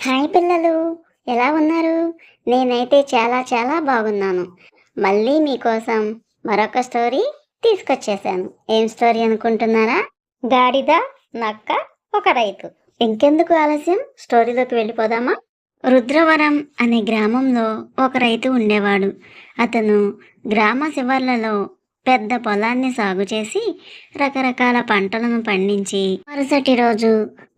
Hi పిల్లలు ఎలా ఉన్నారు? నేనైతే చాలా చాలా బాగున్నాను. మళ్ళీ మీకోసం మరొక స్టోరీ తీసుకొచ్చేసాను. ఏం స్టోరీ అనుకుంటున్నారా? గాడిద నక్క ఒక రైతు. ఇంకెందుకు ఆలస్యం? స్టోరీలోకి వెళ్ళిపోదామా? రుద్రవరం అనే గ్రామంలో ఒక రైతు ఉండేవాడు. అతను గ్రామ శివర్లలో పెద్ద పొలాన్ని సాగు చేసి రకరకాల పంటలను పండించి మరుసటి రోజు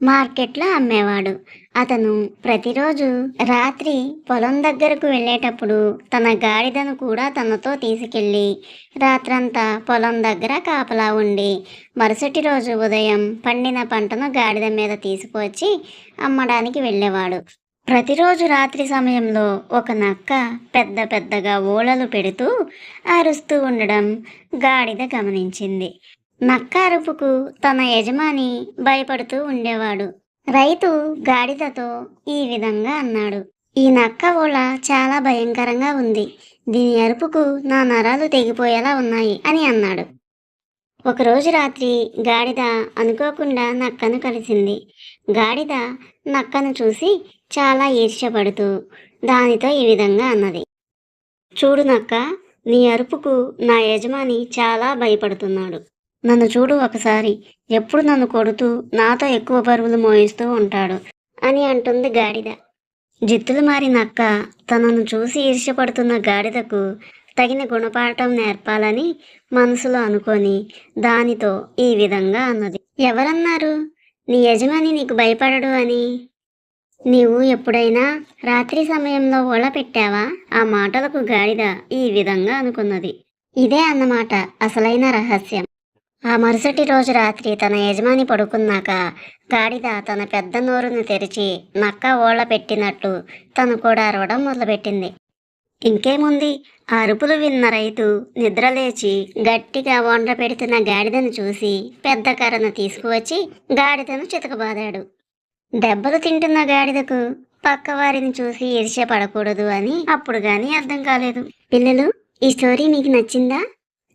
మార్కెట్లో అమ్మేవాడు. అతను ప్రతిరోజు రాత్రి పొలం దగ్గరకు వెళ్ళేటప్పుడు తన గాడిదను కూడా తనతో తీసుకెళ్ళి రాత్రంతా పొలం దగ్గర కాపలా ఉండి మరుసటి రోజు ఉదయం పండిన పంటను గాడిద మీద తీసుకువచ్చి అమ్మడానికి వెళ్ళేవాడు. ప్రతిరోజు రాత్రి సమయంలో ఒక నక్క పెద్ద పెద్దగా ఓలలు పెడుతూ అరుస్తూ ఉండడం గాడిద గమనించింది. నక్క అరుపుకు తన యజమాని భయపడుతూ ఉండేవాడు. రైతు గాడిదతో ఈ విధంగా అన్నాడు. ఈ నక్క ఓల చాలా భయంకరంగా ఉంది. దీని అరుపుకు నా నరాలు తెగిపోయేలా ఉన్నాయి అని అన్నాడు. ఒకరోజు రాత్రి గాడిద అనుకోకుండా నక్కను కలిసింది. గాడిద నక్కను చూసి చాలా ఈర్ష్యపడుతూ దానితో ఈ విధంగా అన్నది. చూడు నక్క నీ అరుపుకు నా యజమాని చాలా భయపడుతున్నాడు. నన్ను చూడు ఒకసారి ఎప్పుడు నన్ను కొడుతూ నాతో ఎక్కువ బరువులు మోయిస్తూ ఉంటాడు అని అంటుంది గాడిద. జిత్తులు మారి నక్క తనను చూసి ఈర్ష్యపడుతున్న గాడిదకు తగిన గుణపాఠం నేర్పాలని మనసులో అనుకొని దానితో ఈ విధంగా అన్నది. ఎవరన్నారు? నీ యజమాని నీకు భయపడడు అని. నీవు ఎప్పుడైనా రాత్రి సమయంలో ఓళ పెట్టావా? ఆ మాటలకు గాడిద ఈ విధంగా అనుకున్నది. ఇదే అన్నమాట అసలైన రహస్యం. ఆ మరుసటి రోజు రాత్రి తన యజమాని పడుకున్నాక గాడిద తన పెద్ద నోరును తెరిచి నక్క ఓళ్ళ పెట్టినట్టు తను కూడా అరవడం మొదలుపెట్టింది. ఇంకేముంది? ఆ అరుపులు విన్న రైతు నిద్రలేచి గట్టిగా వండ్ర పెడుతున్న గాడిదను చూసి పెద్ద కర్రను తీసుకువచ్చి గాడిదను చితకబాదాడు. దెబ్బలు తింటున్న గాడిదకు పక్కవారిని చూసి ఇరిచే పడకూడదు అని అప్పుడు కానీ అర్థం కాలేదు. పిల్లలు ఈ స్టోరీ మీకు నచ్చిందా?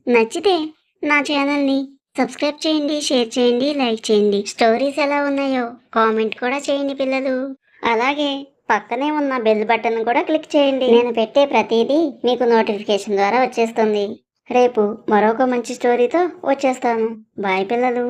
నచ్చితే నా ఛానల్ని సబ్స్క్రైబ్ చేయండి షేర్ చేయండి లైక్ చేయండి. స్టోరీస్ ఎలా ఉన్నాయో కామెంట్ కూడా చేయండి పిల్లలు. అలాగే పక్కనే ఉన్న బెల్ బటన్ కూడా క్లిక్ చేయండి. నేను పెట్టే ప్రతిదీ మీకు నోటిఫికేషన్ ద్వారా వచ్చేస్తుంది. రేపు మరొక మంచి స్టోరీతో వచ్చేస్తాను. బాయ్ పిల్లలు.